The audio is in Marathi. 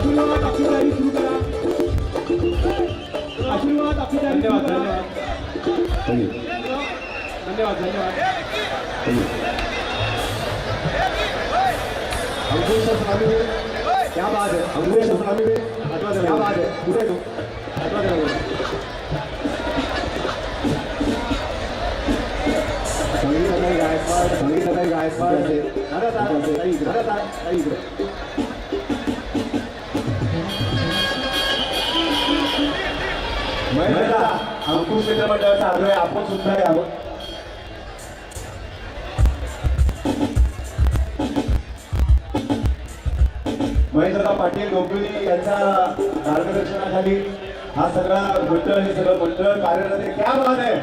आशीर्वाद आपली तयारी सुरू करा आशीर्वाद आपली तयारी धन्यवाद धन्यवाद धन्यवाद क्या बात है हम मुझे सुना भी क्या बात है पूरे दो संगीत गायकवाड संगीत गायकवाड आहे घरात आहे घरात आहे महिला अंकुश मित्र मंडळाचा आहे आपण सुद्धा यावं महेंद्रदा पाटील डोंबिवली यांच्या मार्गदर्शनाखाली हा सगळा मंडळ हे सगळं मंडळ कार्यरत आहे. क्या बात आहे?